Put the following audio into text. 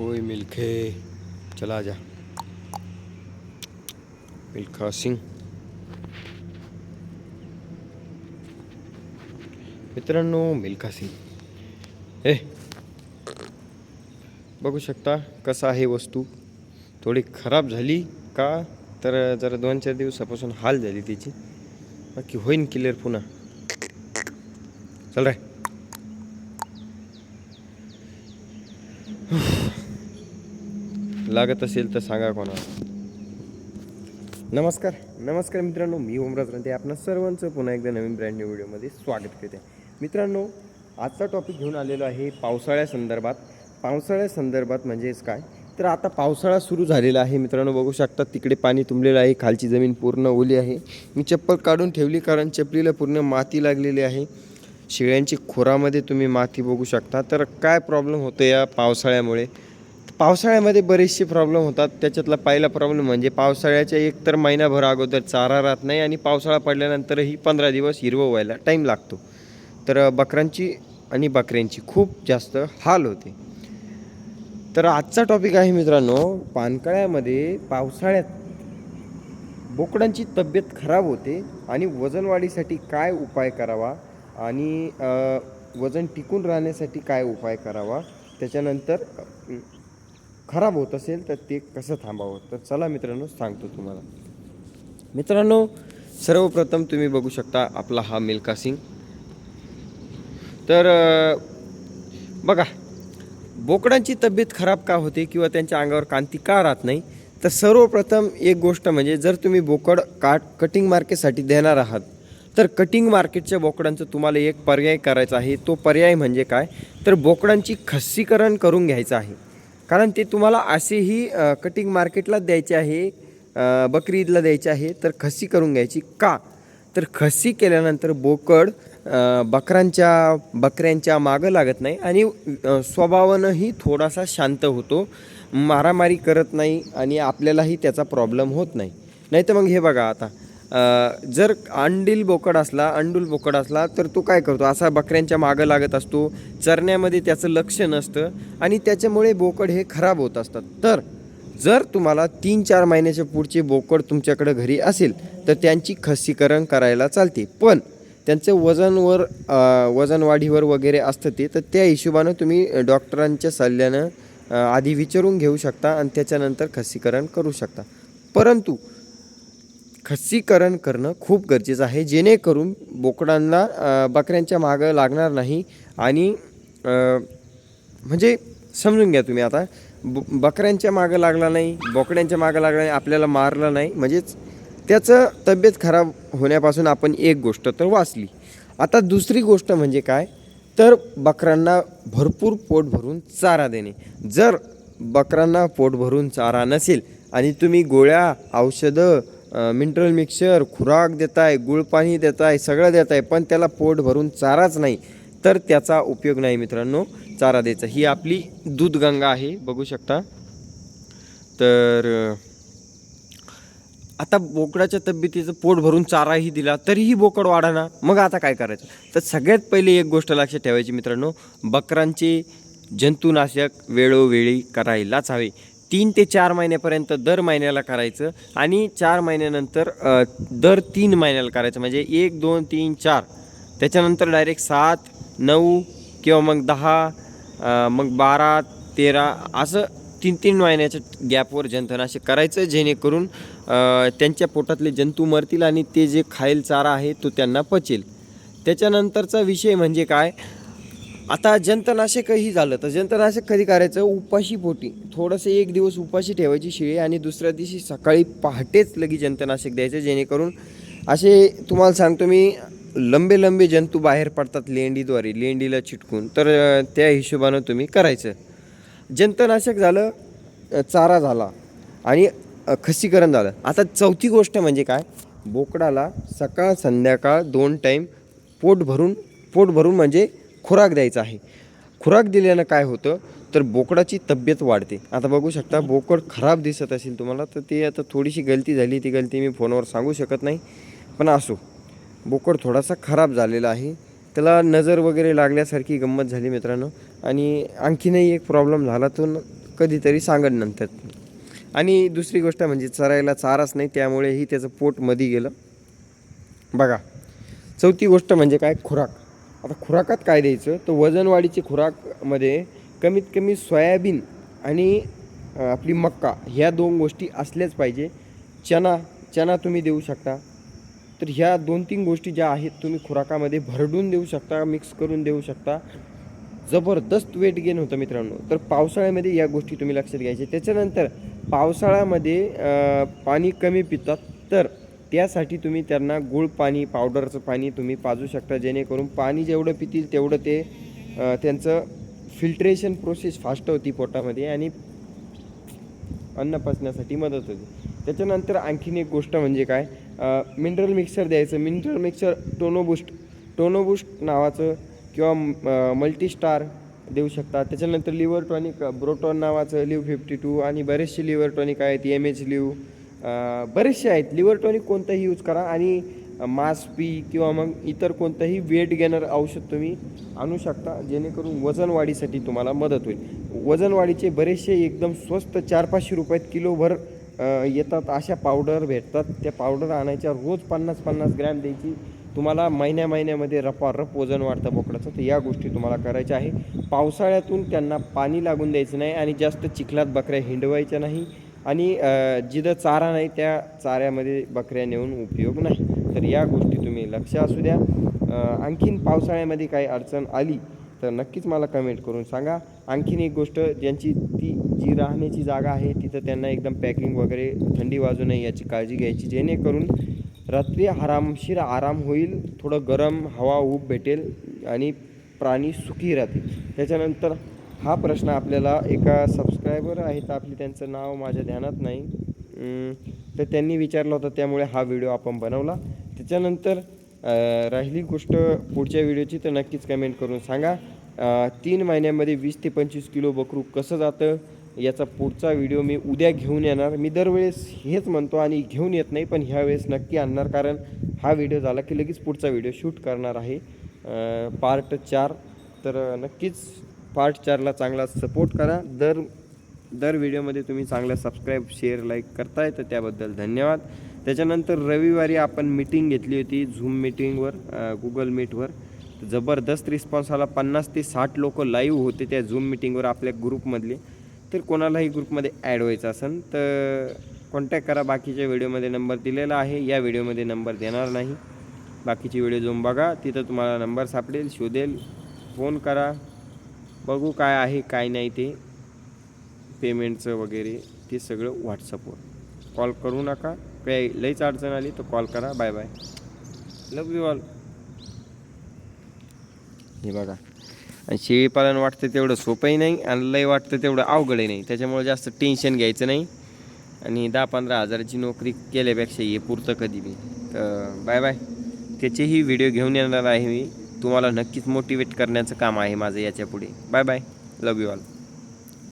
ओए मिल्खे चला जा। मिल्खा सिंग मित्रांनो मिल्खा सिंग हे बघू शकता कसं आहे वस्तू? थोडी खराब झाली का? तर जरा दोन चार दिवसापासून हाल झाली तिची. बाकी होईन क्लिअर पुन्हा. चल रे. लागत असेल तर सांगा कोणाला. नमस्कार नमस्कार मित्रांनो मी ओमराज रंते आपणा सर्वांचं पुन्हा एकदा नवीन ब्रँड न्यू व्हिडिओमध्ये स्वागत करते. मित्रांनो आजचा टॉपिक घेऊन आलेलो आहे पावसाळ्यासंदर्भात पावसाळ्यासंदर्भात म्हणजेच काय? तर आता पावसाळा सुरू झालेला आहे. मित्रांनो बघू शकता तिकडे पाणी तुंबलेलं आहे. खालची जमीन पूर्ण ओली आहे. मी चप्पल काढून ठेवली कारण चपलीला पूर्ण माती लागलेली आहे. शेळ्यांची खोरामध्ये तुम्ही माती बघू शकता. तर काय प्रॉब्लेम होतो या पावसाळ्यामुळे? पावसाळ्यामध्ये बरेचसे प्रॉब्लेम होतात. त्याच्यातला पहिला प्रॉब्लेम म्हणजे पावसाळ्याच्या एक तर महिनाभर अगोदर चारा राहत नाही आणि पावसाळा पडल्यानंतरही पंधरा दिवस हिरवं व्हायला टाईम लागतो. तर बकरांची आणि बकऱ्यांची खूप जास्त हाल होते. तर आजचा टॉपिक आहे मित्रांनो पानकळ्यामध्ये पावसाळ्यात बोकडांची तब्येत खराब होते आणि वजनवाढीसाठी काय उपाय करावा आणि वजन टिकून राहण्यासाठी काय उपाय करावा? त्याच्यानंतर खराब होत असेल तर ते कसं थांबावं? तर चला मित्रांनो सांगतो तुम्हाला. मित्रांनो सर्वप्रथम तुम्ही बघू शकता आपला हा मिल्का सिंग. तर बघा बोकडांची तब्येत खराब का होते किंवा त्यांच्या अंगावर कांती का राहत नाही? तर सर्वप्रथम एक गोष्ट म्हणजे जर तुम्ही बोकड काट कटिंग मार्केटसाठी देणार आहात तर कटिंग मार्केटच्या बोकडांचं तुम्हाला एक पर्याय करायचा आहे. तो पर्याय म्हणजे काय? तर बोकडांची खस्सीकरण करून घ्यायचं आहे. कारण ते तुम्हाला असेही कटिंग मार्केटलाच द्यायचे आहे बकरी ईदला द्यायचे आहे तर खस्सी करून घ्यायची का? तर खस्सी केल्यानंतर बोकड बकरांच्या बकऱ्यांच्या मागं लागत नाही आणि स्वभावानंही थोडासा शांत होतो मारामारी करत नाही आणि आपल्यालाही त्याचा प्रॉब्लेम होत नाही. नाही तर मग हे बघा आता जर अंडील बोकड असला अंडूल बोकड असला तर तो काय करतो? असा बकऱ्यांच्या मागं लागत असतो. चरण्यामध्ये त्याचं लक्ष नसतं आणि त्याच्यामुळे बोकड हे खराब होत असतात. तर जर तुम्हाला तीन चार महिन्याच्या पुढचे बोकड तुमच्याकडे घरी असेल तर त्यांची खस्सीकरण करायला चालते. पण त्यांचं वजनवर वजनवाढीवर वगैरे असतं ते तर त्या हिशोबानं तुम्ही डॉक्टरांच्या सल्ल्यानं आधी विचारून घेऊ शकता आणि त्याच्यानंतर खस्सीकरण करू शकता. परंतु खस्सीकरण करणं खूप गरजेचं आहे. जेणेकरून बोकडांना बकऱ्यांच्या मागं लागणार नाही आणि म्हणजे समजून घ्या तुम्ही आता. ब बकऱ्यांच्या मागं लागला नाही बोकड्यांच्या मागं लागला नाही आपल्याला मारलं नाही. म्हणजेच त्याचं तब्येत खराब होण्यापासून आपण एक गोष्ट तर वाचली. आता दुसरी गोष्ट म्हणजे काय? तर बकरांना भरपूर पोट भरून चारा देणे. जर बकरांना पोट भरून चारा नसेल आणि तुम्ही गोळ्या औषधं मिनरल मिक्सर खुराक देत आहे गुळपाणी आहे सगळं देत आहे पण त्याला पोट भरून चाराच नाही. तर त्याचा उपयोग नाही मित्रांनो चारा द्यायचा. ही आपली दूधगंगा आहे बघू शकता. तर आता बोकडाच्या तब्येतीचं पोट भरून चाराही दिला तरीही बोकड वाढाना. मग आता काय करायचं? तर सगळ्यात पहिले एक गोष्ट लक्षात ठेवायची मित्रांनो बकरांचे जंतुनाशक वेळोवेळी करायलाच हवे. तीन ते चार महिन्यापर्यंत दर महिन्याला करायचं आणि चार महिन्यानंतर दर तीन महिन्याला करायचं. म्हणजे एक दोन तीन चार. त्याच्यानंतर डायरेक्ट सात नऊ किंवा मग दहा मग बारा तेरा असं तीन तीन महिन्याच्या गॅपवर जंतुनाशक करायचं जेणेकरून त्यांच्या पोटातले जंतू मरतील आणि ते जे खाईल चारा आहे तो त्यांना पचेल. त्याच्यानंतरचा विषय म्हणजे काय? आता जंतनाशकही झालं तर जंतनाशक कधी करायचं उपाशी पोटी. थोडंसं एक दिवस उपाशी ठेवायची शिळी आणि दुसऱ्या दिवशी सकाळी पहाटेच लगी जंतनाशक द्यायचं जेणेकरून असे तुम्हाला सांगतो मी लंबे लंबे जंतू बाहेर पडतात लेंडीद्वारे लेंडीला चिटकून. तर त्या हिशोबानं तुम्ही करायचं. जंतनाशक झालं चारा झाला आणि खसीकरण झालं. आता चौथी गोष्ट म्हणजे काय? बोकडाला सकाळ संध्याकाळ दोन टाईम पोट भरून पोट भरून म्हणजे खुराक द्यायचा आहे. खुराक दिल्यानं काय होतं? तर बोकडाची तब्येत वाढते. आता बघू शकता बोकड खराब दिसत असेल तुम्हाला तर ती आता थोडीशी गलती झाली. ती गलती मी फोनवर सांगू शकत नाही. पण असो बोकड थोडासा खराब झालेला आहे. त्याला नजर वगैरे लागल्यासारखी गंमत झाली मित्रांनो. आणि आणखीनही एक प्रॉब्लेम झाला तो न- कधीतरी सांगन नंतर आणि दुसरी गोष्ट म्हणजे चरायला चाराच नाही त्यामुळेही त्याचं पोट मधी गेलं. बघा चौथी गोष्ट म्हणजे काय? खुराक. आता खुराकात काय द्यायचं? तर वजनवाढीची खुराकमध्ये कमीत कमी सोयाबीन आणि आपली मक्का ह्या दोन गोष्टी असल्याच पाहिजे. चना चना तुम्ही देऊ शकता. तर ह्या दोन तीन गोष्टी ज्या आहेत तुम्ही खुराकामध्ये भरडून देऊ शकता मिक्स करून देऊ शकता. जबरदस्त वेट गेन होतं मित्रांनो. तर पावसाळ्यामध्ये या गोष्टी तुम्ही लक्षात घ्यायच्या. त्याच्यानंतर पावसाळ्यामध्ये पाणी कमी पितात. तर त्यासाठी तुम्ही त्यांना गुळ पाणी पावडरचं पाणी तुम्ही पाजू शकता जेणेकरून पाणी जेवढं पितील तेवढं ते त्यांचं फिल्ट्रेशन प्रोसेस फास्ट होती पोटामध्ये आणि अन्न पचण्यासाठी मदत होते. त्याच्यानंतर आणखीन एक गोष्ट म्हणजे काय? मिनरल मिक्सर द्यायचं. मिनरल मिक्सर टोनोबुस्ट टोनोबुस्ट नावाचं किंवा मल्टीस्टार देऊ शकता. त्याच्यानंतर लिव्हर टॉनिक ब्रोटॉन नावाचं लिव्ह फिफ्टी टू आणि बरेचसे लिव्हर टॉनिक आहेत एम एच लिव्ह बरेचसे आहेत. लिव्हर टॉनिक कोणतंही यूज करा आणि मास पी किंवा मग इतर कोणतंही वेट गेनर औषध तुम्ही आणू शकता जेणेकरून वजनवाढीसाठी तुम्हाला मदत होईल. वजनवाढीचे बरेचसे एकदम स्वस्त चार पाचशे रुपयात किलोभर येतात. अशा पावडर भेटतात. त्या पावडर आणायच्या रोज पन्नास पन्नास ग्रॅम द्यायची. तुम्हाला महिन्या महिन्यामध्ये रपारप वजन वाढतं बोकडाचं. तर या गोष्टी तुम्हाला करायच्या आहे. पावसाळ्यातून त्यांना पाणी लागून द्यायचं नाही आणि जास्त चिखलात बकऱ्या हिंडवायच्या नाही. आणि जिथं चारा नाही त्या चाऱ्यामध्ये बकऱ्या नेऊन उपयोग नाही. तर या गोष्टी तुम्ही लक्ष असू द्या. आणखीन पावसाळ्यामध्ये काही अडचण आली तर नक्कीच मला कमेंट करून सांगा. आणखीन एक गोष्ट ज्यांची ती जी राहण्याची जागा आहे तिथं त्यांना एकदम पॅकिंग वगैरे थंडी वाजू नये याची काळजी घ्यायची जेणेकरून रात्री आरामशीर आराम होईल थोडं गरम हवा ऊब भेटेल आणि प्राणी सुखी राहतील. त्याच्यानंतर हा प्रश्न आपल्याला एका सबस्क्रायबर आहेत आपली त्यांचं नाव माझ्या ध्यानात नाही. तर त्यांनी विचारलं होतं त्यामुळे हा व्हिडिओ आपण बनवला. त्याच्यानंतर राहिली गोष्ट पुढच्या व्हिडिओची तर नक्कीच कमेंट करून सांगा. तीन महिन्यामध्ये वीस ते पंचवीस किलो बकरू कसं जातं? याचा पुढचा व्हिडिओ मी उद्या घेऊन येणार. मी दरवेळेस हेच म्हणतो आणि घेऊन येत नाही पण ह्यावेळेस नक्की आणणार कारण हा व्हिडिओ झाला की लगेच पुढचा व्हिडिओ शूट करणार आहे. पार्ट चार. तर नक्कीच पार्ट चारला चांगला सपोर्ट करा. दर दर व्हिडिओमध्ये तुम्ही चांगला सबस्क्राईब शेअर लाईक करताय तर त्याबद्दल धन्यवाद. त्याच्यानंतर रविवारी आपण मीटिंग घेतली होती झूम मीटिंगवर गुगल मीटवर जबरदस्त रिस्पॉन्स आला. पन्नास ते साठ लोक लाईव्ह होते त्या झूम मिटिंगवर आपल्या ग्रुपमधले. तर कोणालाही ग्रुपमध्ये ॲड व्हायचं असेल तर कॉन्टॅक्ट करा. बाकीच्या व्हिडिओमध्ये नंबर दिलेला आहे. या व्हिडिओमध्ये नंबर देणार नाही. बाकीची व्हिडिओ जाऊन बघा. तिथं तुम्हाला नंबर सापडेल शोधेल. फोन करा. बघू काय आहे काय नाही ते. पेमेंटचं वगैरे ते सगळं व्हॉट्सअपवर कॉल करू नका. काही लईच अडचण आली तर कॉल करा. Bye bye love you all हे बघा. आणि शेळीपालन वाटतं तेवढं सोपंही नाही आणि लय वाटतं तेवढं अवघडही नाही. त्याच्यामुळे जास्त टेन्शन घ्यायचं नाही. आणि दहा पंधरा हजाराची नोकरी केल्यापेक्षा हे पुरतं कधी बी. तर बाय बाय त्याचेही व्हिडिओ घेऊन येणार आहे मी. तुम्हाला नक्कीच मोटिवेट करण्याचं काम आहे माझं याच्यापुढे. Bye bye love you all